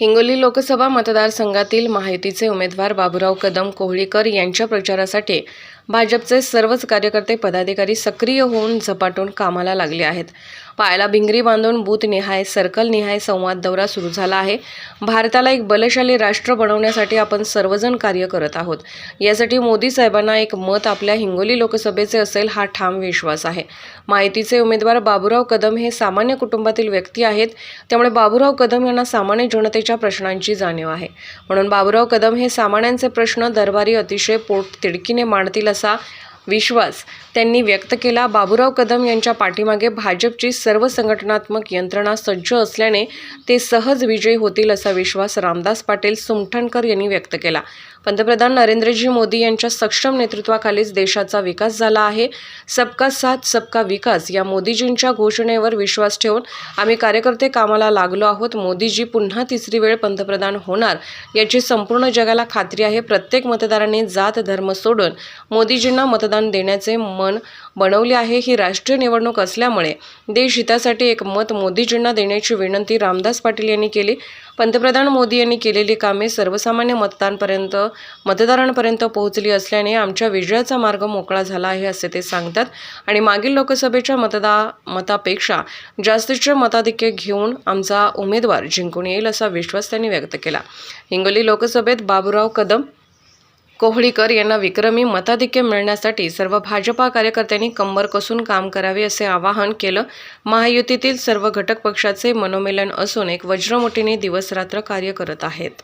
हिंगोली लोकसभा मतदारसंघातील महायुतीचे उमेदवार बाबुराव कदम कोहळीकर यांच्या प्रचारासाठी भाजपचे सर्वच कार्यकर्ते पदाधिकारी सक्रिय होऊन झपाटून कामाला लागले आहेत. पायाला भिंगरी बांधून बूथनिहाय सर्कलनिहाय संवाद दौरा सुरू झाला आहे. भारताला एक बलशाली राष्ट्र बनवण्यासाठी आपण सर्वजण कार्य करत आहोत. यासाठी मोदी साहेबांना एक मत आपल्या हिंगोली लोकसभेचे असेल हा ठाम विश्वास आहे. माहितीचे उमेदवार बाबुराव कदम हे सामान्य कुटुंबातील व्यक्ती आहेत. त्यामुळे बाबुराव कदम यांना सामान्य जनतेच्या प्रश्नांची जाणीव आहे. म्हणून बाबुराव कदम हे सामान्यांचे प्रश्न दरबारी अतिशय पोट तिडकीने मांडतील असा विश्वास. त्यांनी व्यक्त केला बाबुराव कदम यांच्या पाठीमागे भाजपची सर्व संघटनात्मक यंत्रणा सज्ज असल्याने ते सहज विजयी होतील असा विश्वास रामदास पाटील सुमठणकर यांनी व्यक्त केला. पंतप्रधान नरेंद्रजी मोदी यांच्या सक्षम नेतृत्वाखालीच देशाचा विकास झाला आहे. सबका साथ सबका विकास या मोदीजींच्या घोषणेवर विश्वास ठेवून आम्ही कार्यकर्ते कामाला लागलो आहोत. मोदीजी पुन्हा तिसरी वेळ पंतप्रधान होणार याची संपूर्ण जगाला खात्री आहे. प्रत्येक मतदारांनी जात धर्म सोडून मोदीजींना मतदान देण्याचे मन बनवले आहे. ही राष्ट्रीय निवडणूक असल्यामुळे देश हितासाठी एक मत मोदीजींना देण्याची विनंती रामदास पाटील यांनी केली. पंतप्रधान मोदी यांनी केलेली कामे सर्वसामान्य मतदारांपर्यंत मतदारांपर्यंत पोहोचली असल्याने आमच्या विजयाचा मार्ग मोकळा झाला आहे असे ते सांगतात. आणि मागील लोकसभेच्या मतदा मतापेक्षा जास्तीचे मताधिक्य घेऊन आमचा उमेदवार जिंकून येईल असा विश्वास त्यांनी व्यक्त केला. हिंगोली लोकसभेत बाबूराव कदम कोहळीकर यांना विक्रमी मताधिक्य मिळण्यासाठी सर्व भाजपा कार्यकर्त्यांनी कंबर कसून काम करावे असे आवाहन केलं. महायुतीतील सर्व घटक पक्षाचे मनोमेलन असून एक वज्रमुठीने दिवसरात्र कार्य करत आहेत.